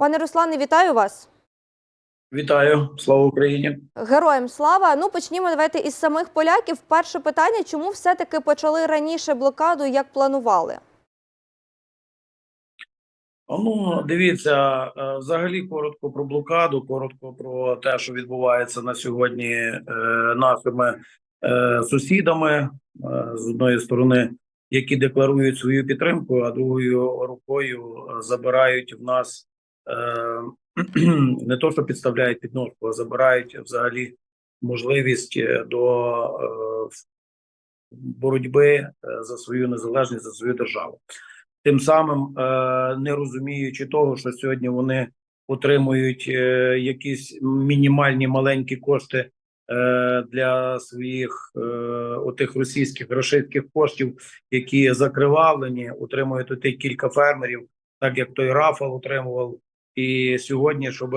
Пане Руслане, вітаю вас. Вітаю, слава Україні. Героям слава. Ну почнімо давайте із самих поляків. Перше питання: чому все-таки почали раніше блокаду, як планували? Ну, дивіться, е, взагалі коротко про блокаду, коротко про те, що відбувається на сьогодні е, нашими е, сусідами з одної сторони, які декларують свою підтримку, а другою рукою забирають в нас не то, що підставляють підножку, а забирають взагалі можливість е, до е, боротьби е, за свою незалежність, за свою державу. Тим самим е, не розуміючи того, що сьогодні вони отримують е, якісь мінімальні маленькі кошти е, для своїх е, отих російських рашистських коштів, які закривавлені, отримують отих кілька фермерів, так як той Рафал отримував. І сьогодні, щоб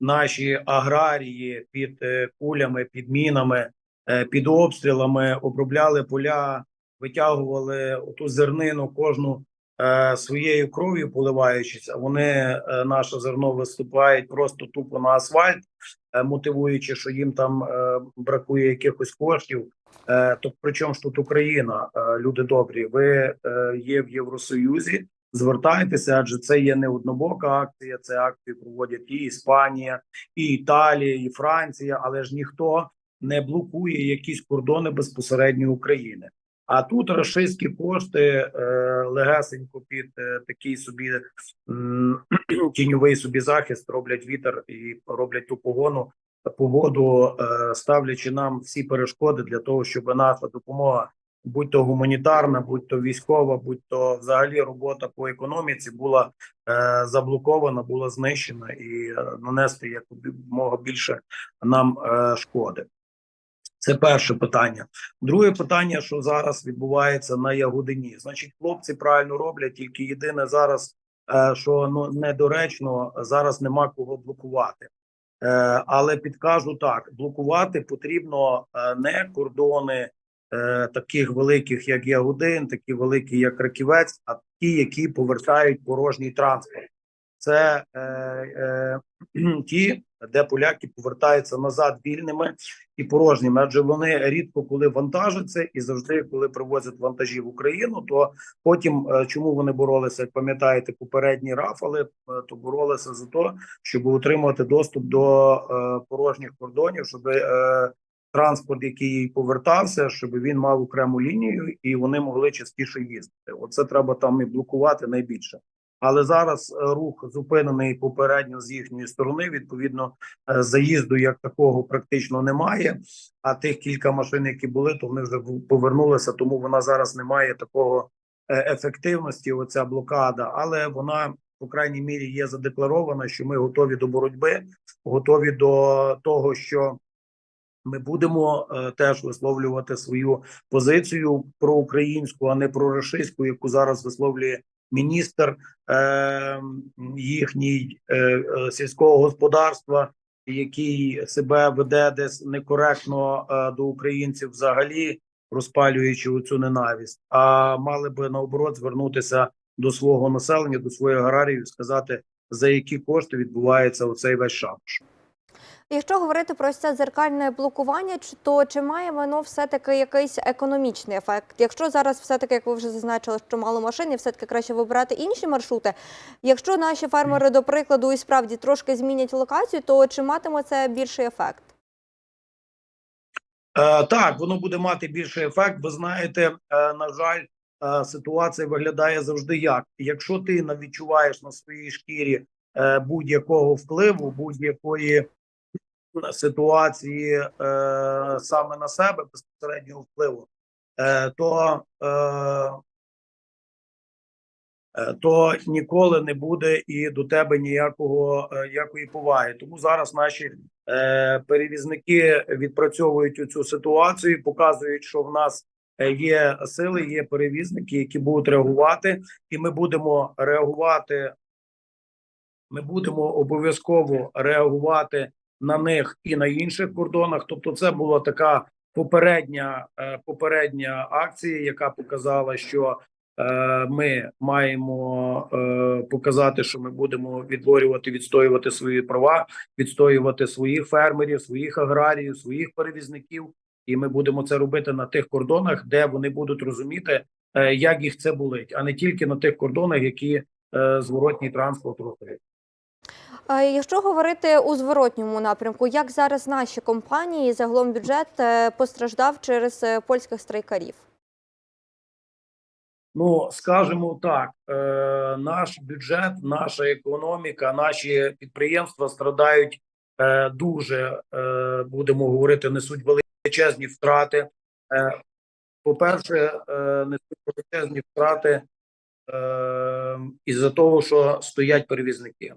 наші аграрії під е, кулями, під мінами, е, під обстрілами обробляли поля, витягували оту зернину кожну е, своєю кров'ю поливаючись, а вони наше зерно виступають просто тупо на асфальт, мотивуючи, що їм там бракує якихось коштів. То при чому ж тут Україна, люди добрі? Ви є в Євросоюзі. Звертайтеся, адже це є не однобока акція. Це акції проводять і Іспанія, і Італія, і Франція, але ж ніхто не блокує якісь кордони безпосередньо України. А тут рашистські кошти е, легесенько під е, такий собі м, тіньовий собі захист роблять вітер і роблять ту погону погоду, е, ставлячи нам всі перешкоди для того, щоб наша допомога, будь то гуманітарна, будь то військова, будь то взагалі робота по економіці, була е, заблокована, була знищена і е, нанести якомога більше нам е, шкоди. Це перше питання. Друге питання, що зараз відбувається на Ягодині. Значить, хлопці правильно роблять, тільки єдине зараз, е, що ну недоречно, зараз нема кого блокувати. Е, Але підкажу так: блокувати потрібно не кордони е, таких великих, як Ягодин, такі великі, як Раківець, а ті, які повертають порожній транспорт. Це е, е, ті, де поляки повертаються назад вільними і порожніми, адже вони рідко коли вантажаться, і завжди, коли привозять вантажі в Україну, то потім е, чому вони боролися, як пам'ятаєте, попередні рафали, е, то боролися за те, щоб отримати доступ до е, порожніх кордонів, щоб е, транспорт, який повертався, щоб він мав окрему лінію і вони могли частіше їздити. Оце треба там і блокувати найбільше. Але зараз е, рух зупинений попередньо з їхньої сторони. Відповідно, е, заїзду як такого практично немає. А тих кілька машин, які були, то вони вже повернулися. Тому вона зараз не має такого е, ефективності. Оця блокада, але вона по крайній мірі є задекларована, що ми готові до боротьби, готові до того, що ми будемо е, теж висловлювати свою позицію проукраїнську, а не проросійську, яку зараз висловлює міністр е, їхній е, сільського господарства, який себе веде десь некоректно до українців, взагалі розпалюючи цю ненависть. А мали би наоборот звернутися до свого населення, до своїх аграріїв, сказати за які кошти відбувається оцей весь шабаш. Якщо говорити про це дзеркальне блокування, то чи має воно все-таки якийсь економічний ефект? Якщо зараз все-таки, як ви вже зазначили, що мало машин, і все-таки краще вибирати інші маршрути. Якщо наші фермери, до прикладу, і справді трошки змінять локацію, то чи матиме це більший ефект? Е, так, воно буде мати більший ефект. Ви знаєте, е, на жаль, е, ситуація виглядає завжди як. Якщо ти не відчуваєш на своїй шкірі е, будь-якого впливу, будь-якої ситуації е, саме на себе безпосереднього впливу, е, то, е, е, то ніколи не буде і до тебе ніякого е, ніякої поваги. Тому зараз наші е, перевізники відпрацьовують цю ситуацію, показують, що в нас е, є сили, є перевізники, які будуть реагувати, і ми будемо реагувати. Ми будемо обов'язково реагувати на них і на інших кордонах. Тобто, це була така попередня е, попередня акція, яка показала, що Е, Ми маємо е, показати, що ми будемо відборювати, відстоювати свої права, відстоювати своїх фермерів, своїх аграріїв, своїх перевізників, і ми будемо це робити на тих кордонах, де вони будуть розуміти, як їх це болить, а не тільки на тих кордонах, які зворотній транспорт рухає. Якщо говорити у зворотньому напрямку, як зараз наші компанії загалом бюджет е, постраждав через е, польських страйкарів? Ну скажімо так, е, наш бюджет, наша економіка, наші підприємства страдають дуже. Будемо говорити, несуть величезні втрати. По-перше, несуть величезні втрати із-за того, що стоять перевізники.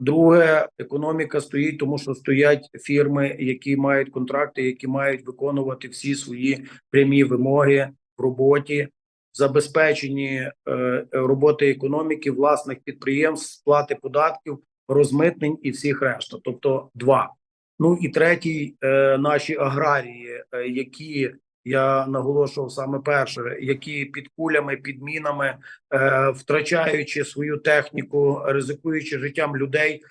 Друге, економіка стоїть, тому що стоять фірми, які мають контракти, які мають виконувати всі свої прямі вимоги в роботі, забезпечені е, роботи економіки, власних підприємств, сплати податків, розмитнень і всіх решта. Тобто, два. Ну і третій, е, наші аграрії, е, які я наголошував саме перше, які під кулями, під мінами, е, втрачаючи свою техніку, ризикуючи життям людей,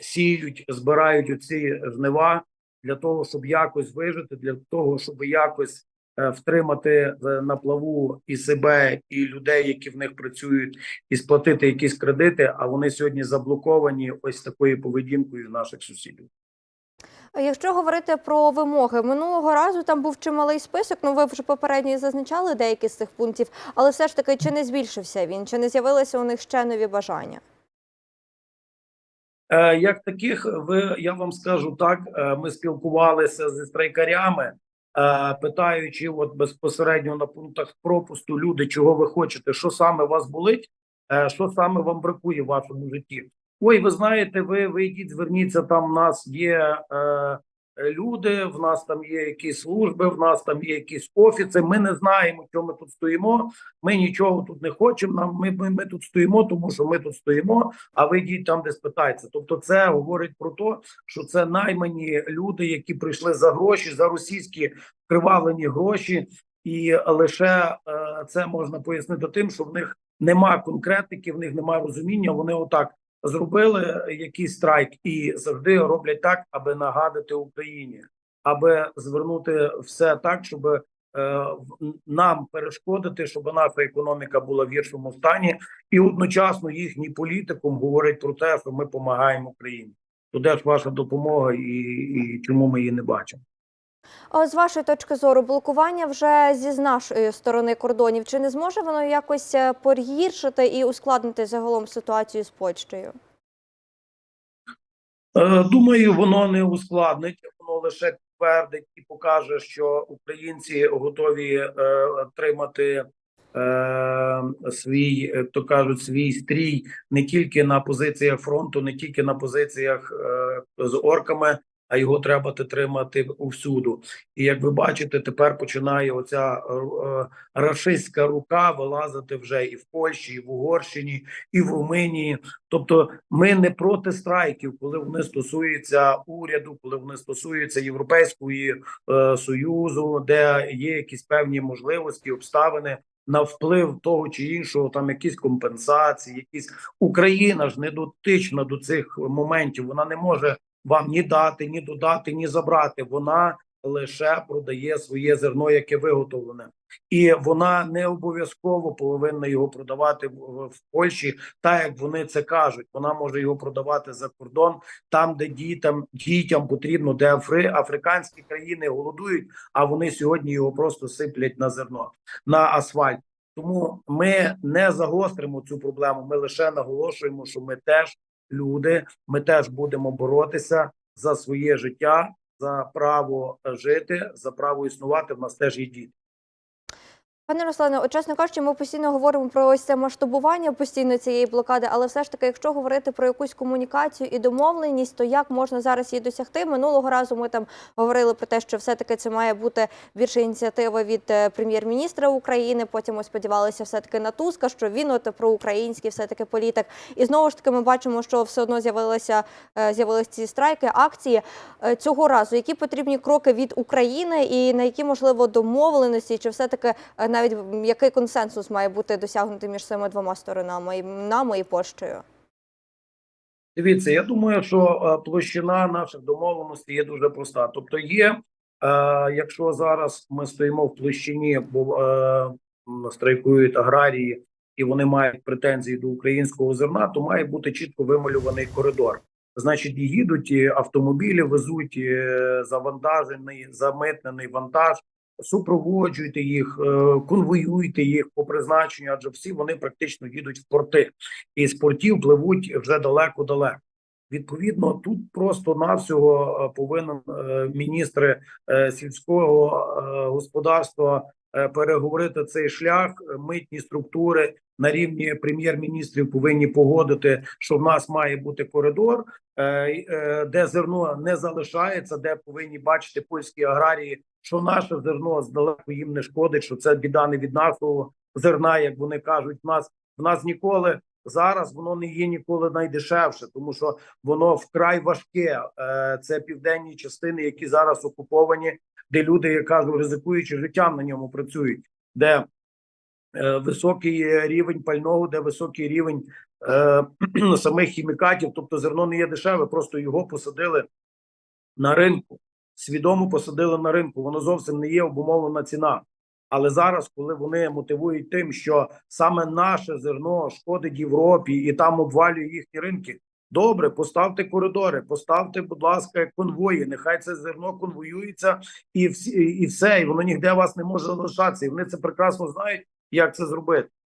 сіють, збирають оці жнива для того, щоб якось вижити, для того, щоб якось е, втримати е, на плаву і себе, і людей, які в них працюють, і сплатити якісь кредити. А вони сьогодні заблоковані ось такою поведінкою наших сусідів. Якщо говорити про вимоги, минулого разу там був чималий список. Ну ви вже попередньо зазначали деякі з цих пунктів, але все ж таки чи не збільшився він, чи не з'явилися у них ще нові бажання? Е, Як таких, ви я вам скажу так. е, Ми спілкувалися зі страйкарями, е, питаючи, от безпосередньо на пунктах пропусту, люди, чого ви хочете, що саме вас болить, що саме вам бракує в вашому житті. Ой, ви знаєте, ви, ви йдіть, зверніться там. В нас є е, люди, в нас там є якісь служби, в нас там є якісь офіси. Ми не знаємо, що ми тут стоїмо. Ми нічого тут не хочемо. Нам ми, ми, ми тут стоїмо, тому що ми тут стоїмо. А ви йдіть там, де спитається. Тобто, це говорить про те, що це наймані люди, які прийшли за гроші, за російські вкривавлені гроші, і лише е, це можна пояснити тим, що в них нема конкретики, в них немає розуміння. Вони отак зробили якийсь страйк і завжди роблять так, аби нагадати Україні, аби звернути все так, щоб е, нам перешкодити, щоб наша економіка була в гіршому стані, і одночасно їхній політикум говорить про те, що ми допомагаємо Україні. То ж ваша допомога, і, і чому ми її не бачимо? З вашої точки зору, блокування вже зі з нашої сторони кордонів, чи не зможе воно якось е, погіршити і ускладнити загалом ситуацію з Польщею? Е, Думаю, воно не ускладнить, воно лише підтвердить і покаже, що українці готові е, отримати е, свій, як то кажуть, свій стрій не тільки на позиціях фронту, не тільки на позиціях е, з орками, а його треба тримати усюду. І як ви бачите, тепер починає оця е, е, рашистська рука вилазити вже і в Польщі, і в Угорщині, і в Румунії. Тобто, ми не проти страйків, коли вони стосуються уряду, коли вони стосуються Європейської е, союзу, де є якісь певні можливості, обставини на вплив того чи іншого, там якісь компенсації, якісь Україна ж не дотична до цих моментів. Вона не може вам ні дати, ні додати, ні забрати. Вона лише продає своє зерно, яке виготовлене, і вона не обов'язково повинна його продавати в, Польщі, так як вони це кажуть. Вона може його продавати за кордон, там, де дітям дітям потрібно, де афри, африканські країни голодують, а вони сьогодні його просто сиплять на зерно на асфальт. Тому ми не загостримо цю проблему. Ми лише наголошуємо, що ми теж люди, ми теж будемо боротися за своє життя, за право жити, за право існувати. В нас теж є діти. Пане Руслане, от, чесно кажучи, ми постійно говоримо про ось це масштабування постійно цієї блокади, але все ж таки, якщо говорити про якусь комунікацію і домовленість, то як можна зараз її досягти? Минулого разу ми там говорили про те, що все-таки це має бути більше ініціатива від е, прем'єр-міністра України. Потім ми сподівалися все таки на Туска, що він от проукраїнський все таки політик. І знову ж таки, ми бачимо, що все одно з'явилися е, з'явилися ці страйки, акції Е, цього разу. Які потрібні кроки від України і на які можливо домовленості, чи все таки навіть який консенсус має бути досягнутий між цими двома сторонами нами і поштою? Дивіться, я думаю, що е, площина наших домовленостей є дуже проста. Тобто, є, е, якщо зараз ми стоїмо в площині, бо е, страйкують аграрії і вони мають претензії до українського зерна, то має бути чітко вималюваний коридор. Значить, їдуть автомобілі, везуть завантажений, замитнений вантаж, супроводжуйте їх, е, конвоюйте їх по призначенню, адже всі вони практично їдуть в порти і з портів пливуть вже далеко-далеко. Відповідно, тут просто навсього е, повинен е, міністр е, сільського господарства переговорити цей шлях. Митні структури на рівні прем'єр-міністрів повинні погодити, що в нас має бути коридор, де зерно не залишається, де повинні бачити польські аграрії, що наше зерно здалеку їм не шкодить, що це біда не від нашого зерна, як вони кажуть. В нас в нас ніколи зараз воно не є ніколи найдешевше, тому що воно вкрай важке. Е, Це південні частини, які зараз окуповані, де люди, я кажу, ризикуючи життям на ньому працюють, де е, високий рівень пального, де високий рівень е, самих хімікатів. Тобто зерно не є дешеве, просто його посадили на ринку. Свідомо посадили на ринку. Воно зовсім не є обумовлена ціна. Але зараз, коли вони мотивують тим, що саме наше зерно шкодить Європі і там обвалює їхні ринки. Добре, поставте коридори, поставте, будь ласка, конвої. Нехай це зерно конвоюється і всі, і все, і воно ніде вас не може залишатися. І вони це прекрасно знають, як це зробити.